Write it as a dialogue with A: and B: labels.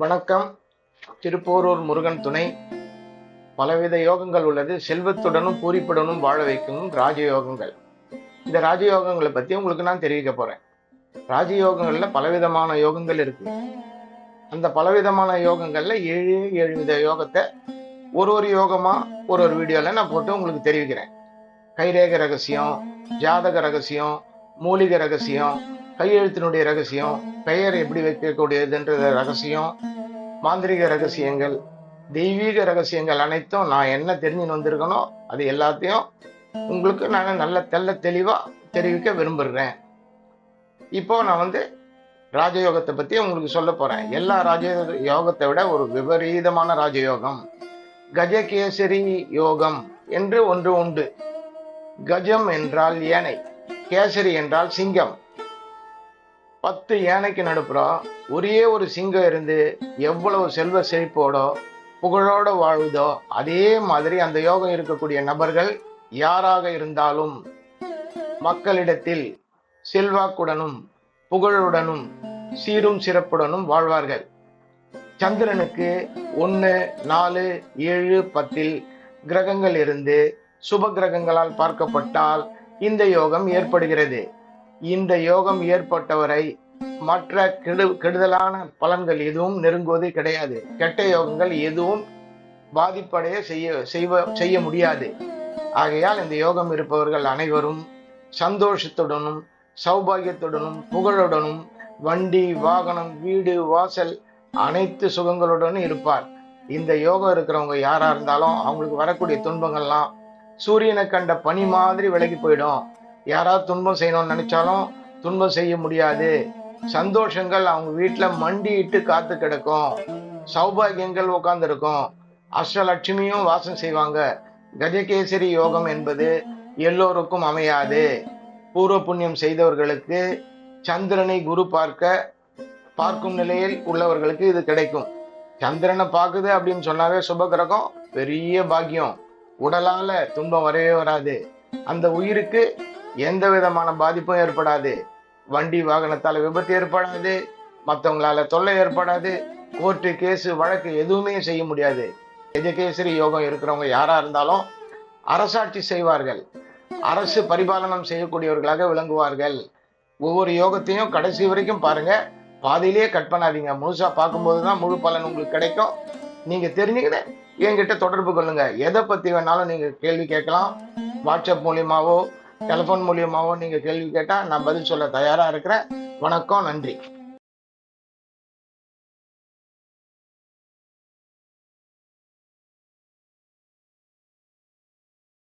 A: வணக்கம். திருப்போரூர் முருகன் துணை. பலவித யோகங்கள் உள்ளது. செல்வத்துடனும் பூரிப்புடனும் வாழ வைக்கும் ராஜயோகங்கள். இந்த ராஜயோகங்களை பற்றி உங்களுக்கு நான் தெரிவிக்க போகிறேன் ராஜயோகங்களில் பலவிதமான யோகங்கள் இருக்கு. அந்த பலவிதமான யோகங்களில் ஏழு ஏழு வித யோகத்தை ஒரு ஒரு யோகமாக ஒரு ஒரு வீடியோவில் நான் போட்டு உங்களுக்கு தெரிவிக்கிறேன். கைரேக ரகசியம் ஜாதக ரகசியம் மூலிகை ரகசியம் கையெழுத்தினுடைய ரகசியம் பெயர் எப்படி வைக்கக்கூடியதுன்றது ரகசியம் மாந்திரிக ரகசியங்கள் தெய்வீக ரகசியங்கள் அனைத்தும் நான் என்ன தெரிஞ்சுன்னு வந்திருக்கனோ அது எல்லாத்தையும் உங்களுக்கு நான் நல்ல தெல்ல தெளிவாக தெரிவிக்க விரும்புகிறேன் இப்போ நான் வந்து ராஜயோகத்தை பற்றி உங்களுக்கு சொல்ல போகிறேன் எல்லா ராஜ யோகத்தை விட ஒரு விபரீதமான ராஜயோகம் கஜகேசரி யோகம் என்று ஒன்று உண்டு. கஜம் என்றால் யானை கேசரி என்றால் சிங்கம். பத்து யானைக்கு நடுப்புறம் ஒரே ஒரு சிங்கம் இருந்து எவ்வளவு செல்வ செழிப்போடோ புகழோட வாழுதோ அதே மாதிரி அந்த யோகம் இருக்கக்கூடிய நபர்கள் யாராக இருந்தாலும் மக்களிடத்தில் செல்வாக்குடனும் புகழுடனும் சீரும் சிறப்புடனும் வாழ்வார்கள். சந்திரனுக்கு ஒன்று நாலு ஏழு பத்தில் கிரகங்கள் இருந்து சுப கிரகங்களால் பார்க்கப்பட்டால் இந்த யோகம் ஏற்படுகிறது. இந்த யோகம் ஏற்பட்டவரை மற்ற கெடு கெடுதலான பலன்கள் எதுவும் நெருங்குவது கிடையாது. கெட்ட யோகங்கள் எதுவும் பாதிப்படைய செய்ய செய்வ செய்ய முடியாது. ஆகையால் இந்த யோகம் இருப்பவர்கள் அனைவரும் சந்தோஷத்துடனும் சௌபாகியத்துடனும் புகழுடனும் வண்டி வாகனம் வீடு வாசல் அனைத்து சுகங்களுடனும் இருப்பார். இந்த யோகம் இருக்கிறவங்க யாரா இருந்தாலும் அவங்களுக்கு வரக்கூடிய துன்பங்கள்லாம் சூரியனை கண்ட பனி மாதிரி விலகி போயிடும். யாராவது துன்பம் செய்யணும்னு நினைச்சாலும் துன்பம் செய்ய முடியாது. சந்தோஷங்கள் அவங்க வீட்டில் மண்டியிட்டு காத்து கிடக்கும். சௌபாகியங்கள் உட்காந்துருக்கும் அஷ்டலட்சுமியும் வாசம் செய்வாங்க. கஜகேசரி யோகம் என்பது எல்லோருக்கும் அமையாது. பூர்வ புண்ணியம் செய்தவர்களுக்கு சந்திரனை குரு பார்க்க பார்க்கும் நிலையில் உள்ளவர்களுக்கு இது கிடைக்கும். சந்திரனை பார்க்குது அப்படின்னு சொன்னாவே சுபகிரகம் பெரிய பாக்கியம். உடலால துன்பம் வரவே வராது. அந்த உயிருக்கு எந்த விதமான பாதிப்பும் ஏற்படாது. வண்டி வாகனத்தால் விபத்து ஏற்படாது. மற்றவங்களால தொல்லை ஏற்படாது. கோர்ட்டு கேஸு வழக்கு எதுவுமே செய்ய முடியாது. எஜகேசரி யோகம் இருக்கிறவங்க யாராக இருந்தாலும் அரசாட்சி செய்வார்கள். அரசு பரிபாலனம் செய்யக்கூடியவர்களாக விளங்குவார்கள். ஒவ்வொரு யோகத்தையும் கடைசி வரைக்கும் பாருங்க. பாதியிலேயே கட் பண்ணாதீங்க. முழுசாக பார்க்கும்போது தான் முழு பலன் உங்களுக்கு கிடைக்கும். நீங்கள் தெரிஞ்சுக்கிட்டு என்கிட்ட தொடர்பு கொள்ளுங்க. எதை பற்றி வேணாலும் நீங்கள் கேள்வி கேட்கலாம். வாட்ஸ்அப் மூலியமாவோ டெலிஃபோன் மூலியமாவோ நீங்க கேள்வி கேட்டா நான் பதில் சொல்ல தயாரா இருக்கிறேன். வணக்கம் நன்றி.